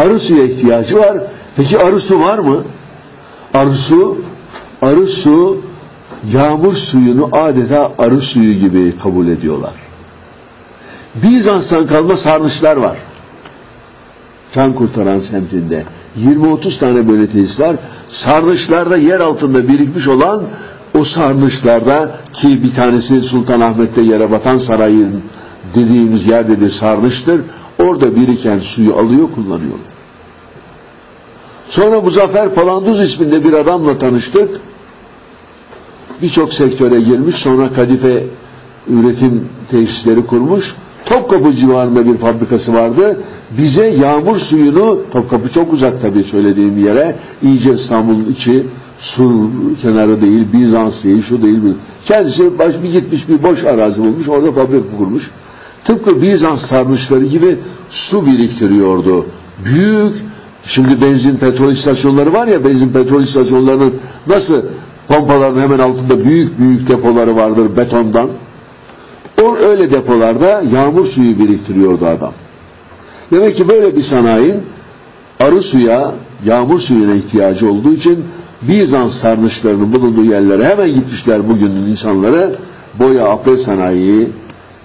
Arı suya ihtiyacı var. Peki arı su var mı? Arı su, arı su yağmur suyunu adeta arı suyu gibi kabul ediyorlar. Bizans'tan kalma sarnıçlar var. Can kurtaran semtinde. 20-30 tane böyle tesis var. Sarnıçlarda yer altında birikmiş olan o sarnıçlarda ki bir tanesi Sultanahmet'te yere batan sarayın dediğimiz yerde bir sarnıçtır. Orada biriken suyu alıyor kullanıyorlar. Sonra Muzaffer Palanduz isminde bir adamla tanıştık. Birçok sektöre girmiş. Sonra kadife üretim tesisleri kurmuş. Topkapı civarında bir fabrikası vardı. Bize yağmur suyunu, Topkapı çok uzak tabii söylediğim yere, iyice İstanbul'un içi, sur kenarı değil, Bizans değil, şu değil. Kendisi baş, bir gitmiş bir boş arazi bulmuş, orada fabrika kurmuş. Tıpkı Bizans sarnıçları gibi su biriktiriyordu. Büyük, şimdi benzin petrol istasyonları var ya, benzin petrol istasyonlarının nasıl pompaların hemen altında büyük büyük depoları vardır betondan. O öyle depolarda yağmur suyu biriktiriyordu adam. Demek ki böyle bir sanayinin arı suya, yağmur suyuna ihtiyacı olduğu için Bizans sarnıçlarının bulunduğu yerlere hemen gitmişler bugünün insanları boya abdest sanayi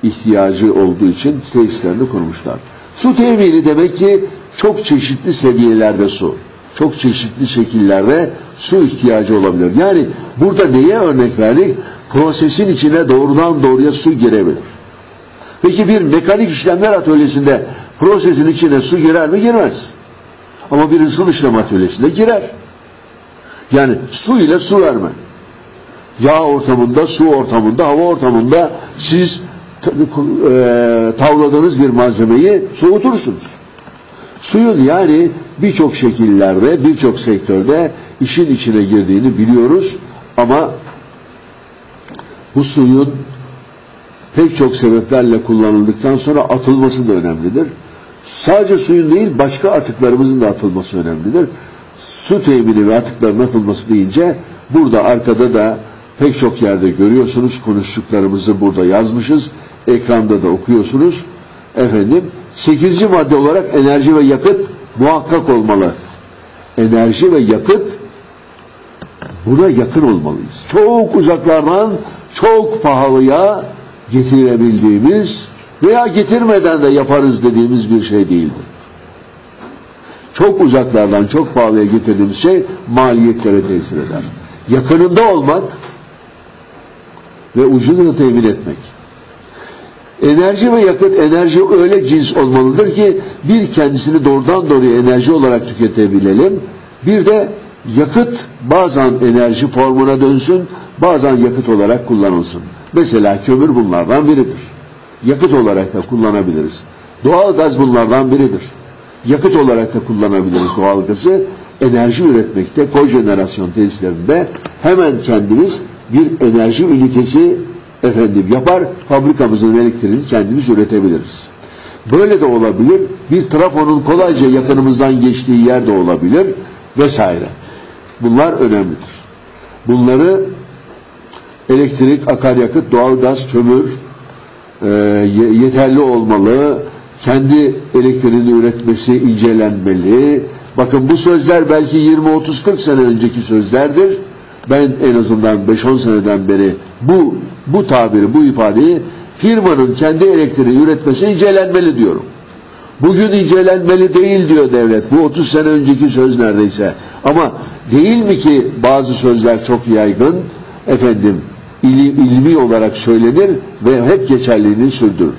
ihtiyacı olduğu için tesislerini kurmuşlar. Su temini demek ki çok çeşitli seviyelerde su. Çok çeşitli şekillerde su ihtiyacı olabilir. Yani burada neye örnek verdik? Prosesin içine doğrudan doğruya su girebilir. Peki bir mekanik işlemler atölyesinde prosesin içine su girer mi? Girmez. Ama bir ısıl işlem atölyesinde girer. Yani su ile su verme. Yağ ortamında, su ortamında, hava ortamında siz e, tavladığınız bir malzemeyi soğutursunuz. Suyun yani birçok şekillerde, birçok sektörde işin içine girdiğini biliyoruz ama bu suyun pek çok sebeplerle kullanıldıktan sonra atılması da önemlidir. Sadece suyun değil başka atıklarımızın da atılması önemlidir. Su temini ve atıkların atılması deyince burada arkada da pek çok yerde görüyorsunuz. Konuştuklarımızı burada yazmışız. Ekranda da okuyorsunuz. Efendim sekizinci madde olarak enerji ve yakıt muhakkak olmalı. Enerji ve yakıt buna yakın olmalıyız. Çok uzaklardan çok pahalıya getirebildiğimiz veya getirmeden de yaparız dediğimiz bir şey değildir. Çok uzaklardan çok pahalıya getirdiğimiz şey maliyetlere tesir eder. Yakınında olmak ve ucunu temin etmek. Enerji ve yakıt enerji öyle cins olmalıdır ki bir kendisini doğrudan doğruya enerji olarak tüketebilelim. Bir de yakıt bazen enerji formuna dönsün, bazen yakıt olarak kullanılsın. Mesela kömür bunlardan biridir. Yakıt olarak da kullanabiliriz. Doğal gaz bunlardan biridir. Yakıt olarak da kullanabiliriz doğal gazı. Enerji üretmekte kojenerasyon tesislerinde hemen kendimiz bir enerji ünitesi efendim yapar, fabrikamızın elektriğini kendimiz üretebiliriz. Böyle de olabilir. Bir trafonun kolayca yakınımızdan geçtiği yer de olabilir vesaire. Bunlar önemlidir. Bunları elektrik, akaryakıt, doğalgaz, kömür e, yeterli olmalı. Kendi elektriğini üretmesi incelenmeli. Bakın bu sözler belki 20, 30, 40 sene önceki sözlerdir. Ben en azından 5-10 seneden beri bu bu tabiri, bu ifadeyi firmanın kendi elektriği üretmesi incelenmeli diyorum. Bugün incelenmeli değil diyor devlet. Bu 30 sene önceki söz neredeyse. Ama değil mi ki bazı sözler çok yaygın efendim ilmi olarak söylenir ve hep geçerliliğini sürdürür.